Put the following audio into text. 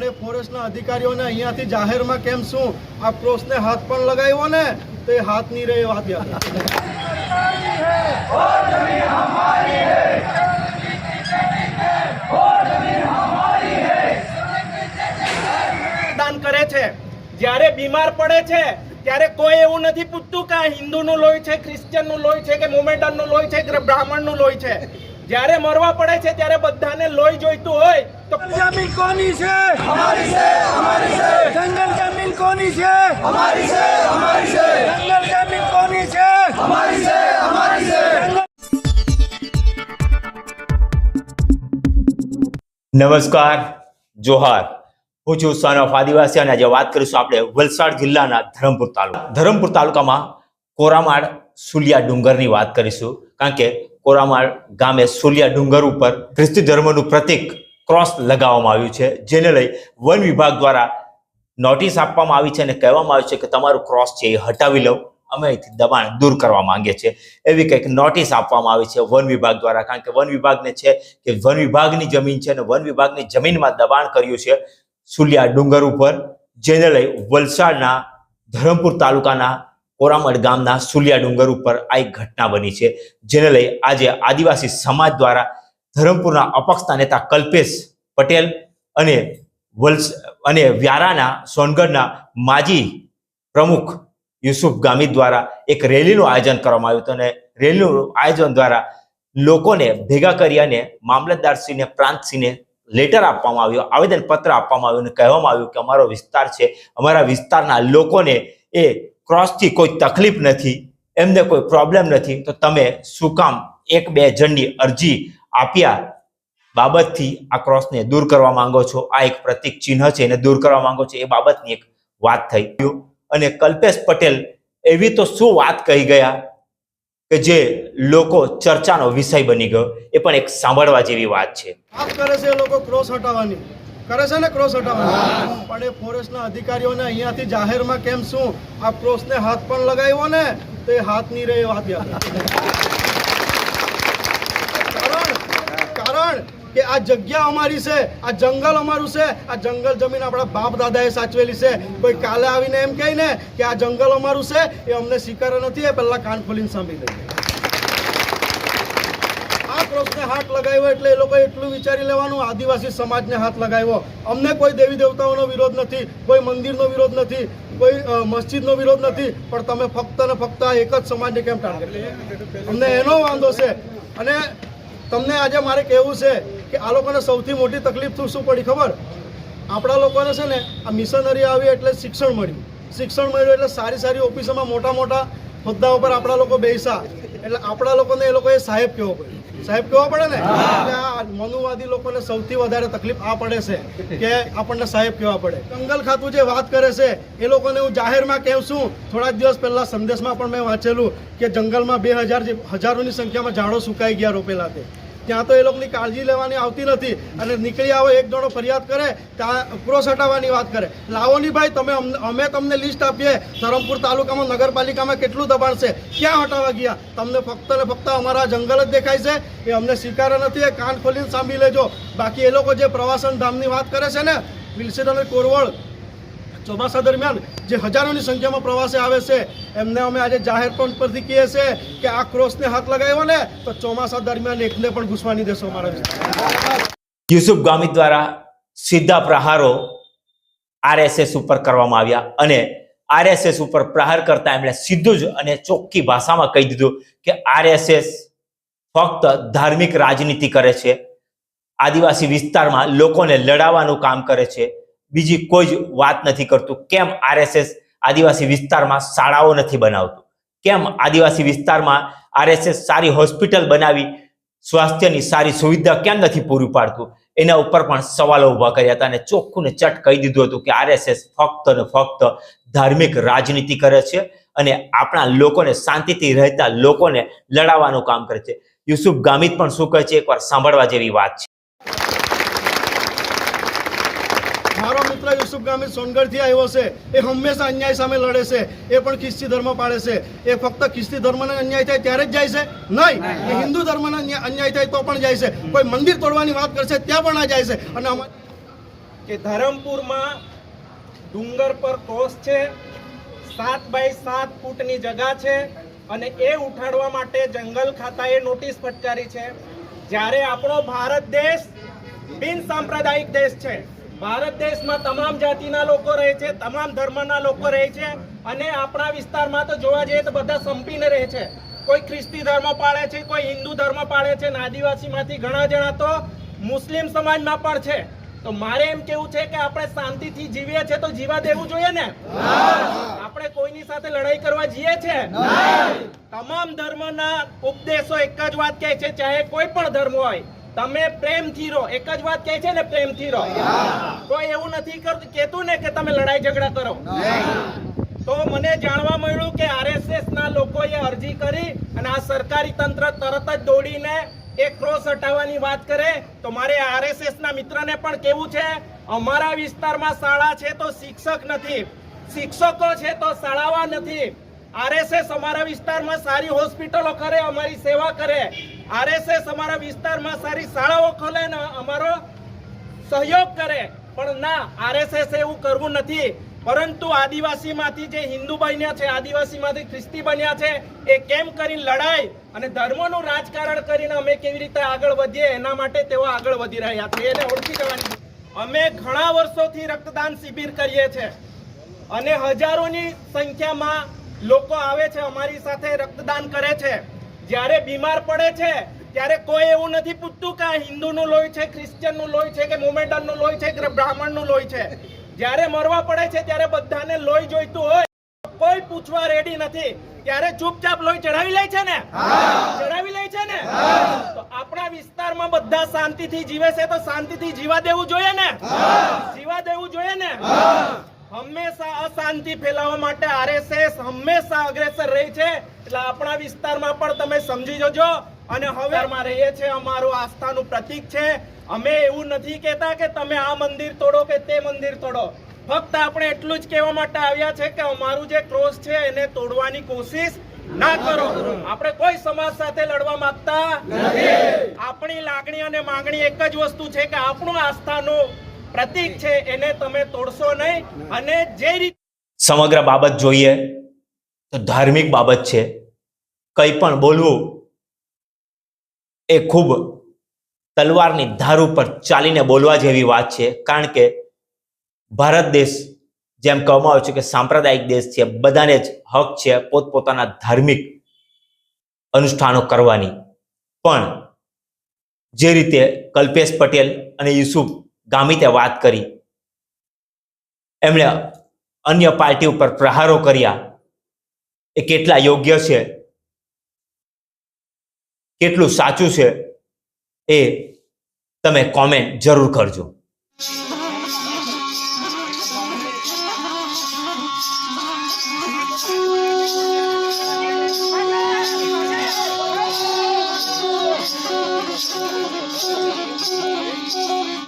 એ ફોરેસ્ટના અધિકારીઓને અહીંયાથી જાહેરમાં કેમ શું? આ ક્રોસને હાથ પણ લગાવ્યો ને, તો હાથ નહીં રહે વાત દાન કરે છે. જ્યારે બીમાર પડે છે, ત્યારે કોઈ એવું નથી પૂછતું કે આ હિન્દુનું લોહી છે ક્રિશ્ચિયનનું લોહી છે, કે મોમેડનનું લોહી છે, કે બ્રાહ્મણનું લોહી છે. જ્યારે મરવા પડે છે ત્યારે બધાને લોહી જોઈતું હોય તો જમીન કોની છે? અમારી છે અમારી છે. જંગલ જમીન કોની છે? અમારી છે અમારી છે. જંગલ જમીન કોની છે? અમારી છે અમારી છે. નમસ્કાર જોહાર. હું છું સન ઓફ આદિવાસી અને આજે વાત કરીશું આપણે વલસાડ જિલ્લાના ધરમપુર તાલુકા ધરમપુર તાલુકામાં કોરામાળ સુલિયા ડુંગરની વાત કરીશું. કારણ કે કોરામાળ ગામે સોલિયા ડુંગર ઉપર ખ્રિસ્તી ધર્મનું પ્રતીક ક્રોસ લગાવવામાં આવ્યું છે, જેને લઈ વન વિભાગ દ્વારા નોટિસ આપવામાં આવી છે અને કહેવામાં આવ્યું છે કે તમારું ક્રોસ છે એ હટાવી લો, અમે અહીંથી દબાણ દૂર કરવા માંગીએ છીએ. એવી કંઈક નોટિસ આપવામાં આવી છે વન વિભાગ દ્વારા, કારણ કે વન વિભાગને છે કે વન વિભાગની જમીન છે અને વન વિભાગની જમીનમાં દબાણ કર્યું છે સુલિયા ડુંગર ઉપર, જેને લઈ વલસાડના ધરમપુર તાલુકાના કોરામડ ગામના સુલિયા ડુંગર ઉપર આ એક ઘટના બની છે, જેને લઈ આજે આદિવાસી સમાજ દ્વારા ધરમપુરના અપક્ષના નેતા કલ્પેશ પટેલ અને વલ્સ, અને વ્યારાના સોનગઢના માજી પ્રમુખ યુસુફ ગામી દ્વારા એક રેલીનું આયોજન કરવામાં આવ્યું હતું અને રેલીનું આયોજન દ્વારા લોકોને ભેગા કરી અને મામલતદારશ્રીને પ્રાંતસિંહને લેટર આપવામાં આવ્યો, આવેદનપત્ર આપવામાં આવ્યું અને કહેવામાં આવ્યું કે અમારો વિસ્તાર છે, અમારા વિસ્તારના લોકોને એ ક્રોસથી કોઈ તકલીફ નથી, એમને કોઈ પ્રોબ્લેમ નથી, તો તમે શું કામ એક બે જણની અરજી આપ્યા બાબતથી આ ક્રોસને દૂર કરવા માંગો છો? આ એક પ્રતિક ચિહ્ન છે, એને દૂર કરવા માંગો છો? એ બાબતની એક વાત થઈ. અને કલ્પેશ પટેલ એવી તો શું વાત કહી ગયા કે જે લોકો ચર્ચાનો વિષય બની ગયો? એ પણ એક સાંભળવા જેવી વાત છે. કરે છે લોકો ક્રોસ હટાવવાની. કરે છે ને ક્રોસ હટાવવાની? પણ એ ફોરેસ્ટના અધિકારીઓને અહીંયાથી જાહેરમાં કેમ શું? આ ક્રોસને હાથ પણ લગાવ્યો ને, તો એ હાથ નહીં રહે વાત યાદ કારણ કે આ જગ્યા અમારી છે, આ જંગલ અમારું છે, આ જંગલ જમીન આપણા બાપ દાદાએ સાચવેલી છે. કોઈ કાલે આવીને એમ કહે ને કે આ જંગલ અમારું છે, એ અમને સ્વીકાર નથી, એ પહેલાં કાન ખોલીને સાંભળી લઈએ. આ ક્રોસને હાથ લગાવ્યો એટલે એ લોકો એટલું વિચારી લેવાનું, આદિવાસી સમાજને હાથ લગાવ્યો. અમને કોઈ દેવી દેવતાઓનો વિરોધ નથી, કોઈ મંદિરનો વિરોધ નથી, કોઈ મસ્જિદનો વિરોધ નથી, પણ તમે ફક્ત ને ફક્ત એક જ સમાજને કેમ ટાર્ગેટ અમને એનો વાંધો છે. અને તમને આજે મારે કહેવું છે કે આ લોકોને સૌથી મોટી તકલીફ શું શું પડી ખબર? આપણા લોકોને છે ને, આ મિશનરી આવી એટલે શિક્ષણ મળ્યું. શિક્ષણ મળ્યું એટલે સારી સારી ઓફિસોમાં મોટા મોટા હોદ્દા ઉપર આપણા લોકો બેસા એટલે આપણા લોકોને એ લોકોએ સાહેબ કહેવો પડે. સાહેબ કહેવો પડે ને? એટલે આ મનુવાદી લોકોને સૌથી વધારે તકલીફ આ પડે છે કે આપણને સાહેબ કહેવા પડે. કંગલ ખાતું જે વાત કરે છે એ લોકોને હું જાહેરમાં કહું છું થોડા દિવસ પહેલા સંદેશમાં પણ મેં વાંચેલું કે જંગલમાં બે હજાર હજારોની સંખ્યામાં ઝાડો સુકાઈ ગયા રોપેલા તે. ત્યાં તો એ લોકોની કાળજી લેવાની આવતી નથી. અને નીકળી આવો, એક જણો ફરિયાદ કરે, ત્યાં ક્રોસ હટાવવાની વાત કરે. લાવોની ભાઈ, તમે અમે તમને લિસ્ટ આપીએ, ધરમપુર તાલુકામાં, નગરપાલિકામાં કેટલું દબાણ છે? ક્યાં હટાવવા ગયા? તમને ફક્ત ને ફક્ત અમારા જંગલ જ દેખાય છે. એ અમને સ્વીકાર નથી, એ કાન ખોલીને સાંભળી લેજો. બાકી એ લોકો જે પ્રવાસન ધામની વાત કરે છે ને વિલસન અને કોરવળ ચોમાસા દરમિયાન જે હજારોની સંખ્યામાં પ્રવાસે આવે છે, એમને અમે આજે જાહેર પણ પરથી કહીએ છીએ કે આ ક્રોસને હાથ લગાવ્યો ને, તો ચોમાસા દરમિયાન એકને પણ ઘૂસવાની દેશો અમારા યુસુફ ગામિત દ્વારા સીધા પ્રહારો આરએસએસ ઉપર કરવામાં આવ્યા અને આરએસએસ ઉપર પ્રહાર કરતા એમણે સીધું જ અને ચોખ્ખી ભાષામાં કહી દીધું કે આરએસએસ ફક્ત ધાર્મિક રાજનીતિ કરે છે. આદિવાસી વિસ્તારમાં લોકોને લડાવવાનું કામ કરે છે. બીજી કોઈ જ વાત નથી કરતું. કેમ આરએસએસ આદિવાસી વિસ્તારમાં શાળાઓ નથી બનાવતું? કેમ આદિવાસી વિસ્તારમાં આરએસએસ સારી હોસ્પિટલ બનાવી, સ્વાસ્થ્યની સારી સુવિધા કેમ નથી પૂરી પાડતું? એના ઉપર પણ સવાલો ઊભા કર્યા હતા અને ચોખ્ખું ને ચટ કહી દીધું હતું કે આરએસએસ ફક્ત ને ફક્ત ધાર્મિક રાજનીતિ કરે છે અને આપણા લોકોને શાંતિથી રહેતા લોકોને લડાવવાનું કામ કરે છે. યુસુફ ગામિત પણ શું કહે છે? એકવાર સાંભળવા જેવી વાત છે. મારો યુસુફ ગામિત સોનગઢથી આવ્યો છે. એ હંમેશા અન્યાય સામે લડે છે. એ પણ ખ્રિસ્તી ધર્મ પાળે છે. એ ફક્ત ખ્રિસ્તી ધર્મને અન્યાય થાય ત્યારે જ જાય છે? નહીં. એ હિન્દુ ધર્મને અન્યા- અન્યાય થાય તો પણ જાય છે. કોઈ મંદિર તોડવાની વાત કરશે ત્યાં પણ આ જાય છે. અને કે ધરમપુરમાં ડુંગર પર કોસ છે સાત બાય સાત ફૂટની જગા છે અને એ ઉઠાડવા માટે જંગલ ખાતાએ નોટિસ ફટકારી છે. જ્યારે આપણો ભારત દેશ બિન સાંપ્રદાયિક દેશ છે. ભારત દેશમાં તમામ જાતિના લોકો રહે છે તમામ ધર્મના લોકો રહે છે અને આપણા વિસ્તારમાં તો જોવા જઈએ તો બધા સંપીને રહે છે. કોઈ ખ્રિસ્તી ધર્મ પાળે છે કોઈ હિન્દુ ધર્મ પાળે છે અને આદિવાસીમાંથી ઘણા જણા તો મુસ્લિમ સમાજમાં પણ છે. તો મારે એમ કેવું છે કે આપણે શાંતિથી જીવીએ છે તો જીવા દેવું જોઈએ ને? આપણે કોઈની સાથે લડાઈ કરવા જઈએ છે? તમામ ધર્મના ઉપદેશો એક જ વાત કહે છે ચાહે કોઈ પણ ધર્મ હોય તમે પ્રેમથી રહો. એક જ વાત કહે છે ને પ્રેમથી રહો. કોઈ એવું નથી કરતું કેતું ને કે તમે લડાઈ ઝઘડા કરો. તો મને જાણવા મળ્યું કે આરએસએસ ના લોકોએ અરજી કરી અને આ સરકારી તંત્ર તરત જ દોડીને એક ક્રોસ હટાવવાની વાત કરે. તો મારે આરએસએસ ના મિત્રને પણ કેવું છે અમારા વિસ્તારમાં શાળા છે તો શિક્ષક નથી. શિક્ષકો છે તો શાળાવા નથી. આરએસએસ અમારા વિસ્તારમાં સારી હોસ્પિટલો કરે, અમારી સેવા કરે. આરએસએસ અમારા વિસ્તારમાં સારી શાળાઓ ખોલે ને અમારો સહયોગ કરે. પણ ના, આરએસએસ એવું કરવું નથી. પરંતુ આદિવાસીમાંથી જે હિન્દુ બન્યા છે, આદિવાસીમાંથી ખ્રિસ્તી બન્યા છે, એ કેમ કરીને લડાઈ અને ધર્મનું રાજકારણ કરીને અમે કેવી રીતે આગળ વધીએ, એના માટે તેઓ આગળ વધી રહ્યા છે. એને ઓળખી જવાની અમે ઘણા વર્ષોથી રક્તદાન શિબિર કરીએ છીએ અને હજારોની સંખ્યામાં લોકો આવે છે અમારી સાથે રક્તદાન કરે છે. જ્યારે બીમાર પડે છે ત્યારે કોઈ એવું નથી પૂછતું કે હિન્દુનું લોહી છે ક્રિશ્ચિયનનું લોહી છે કે મોમેડનનું લોહી છે કે બ્રાહ્મણનું લોહી છે. જ્યારે મરવા પડે છે ત્યારે બધાને લોહી જોઈતું હોય. કોઈ પૂછવા રેડી નથી. ત્યારે ચૂપચાપ લોહી ચડાવી લે છે ને? ચડાવી લે છે ને? તો આપણા વિસ્તારમાં બધા શાંતિથી જીવે છે તો શાંતિથી જીવા દેવું જોઈએ ને? જીવા દેવું જોઈએ ને? હંમેશા અશાંતિ ફેલાવવા માટે આરએસએસ હંમેશા અગ્રેસર રહી છે. એટલે આપણા વિસ્તારમાં પણ તમે સમજી જજો. અને હવે રહીએ છે અમારું આસ્થાનું પ્રતીક છે. અમે એવું નથી કહેતા કે તમે આ મંદિર તોડો કે તે મંદિર તોડો. ફક્ત આપણે એટલું જ કહેવા માટે આવ્યા છે કે અમારું જે ક્રોસ છે એને તોડવાની કોશિશ ના કરો. આપણે કોઈ સમાજ સાથે લડવા માંગતા આપણી લાગણી અને માંગણી એક જ વસ્તુ છે કે આપણું આસ્થાનું પ્રતીક છે એને તમે તોડશો નહીં. અને જે રીતે સમગ્ર બાબત જોઈએ તો ધાર્મિક બાબત છે. કંઈ પણ બોલવું એ ખૂબ તલવારની ધાર ઉપર ચાલીને બોલવા જેવી વાત છે. કારણ કે ભારત દેશ જેમ કહેવામાં આવે છે કે સાંપ્રદાયિક દેશ છે બધાને જ હક છે પોતપોતાના ધાર્મિક અનુષ્ઠાનો કરવાની. પણ જે રીતે કલ્પેશ પટેલ અને યુસુફ ગામિતે વાત કરી. એમણે અન્ય પાર્ટી ઉપર પ્રહારો કર્યા. એ કેટલા યોગ્ય છે? કેટલું સાચું છે? એ તમે કોમેન્ટ જરૂર કરજો.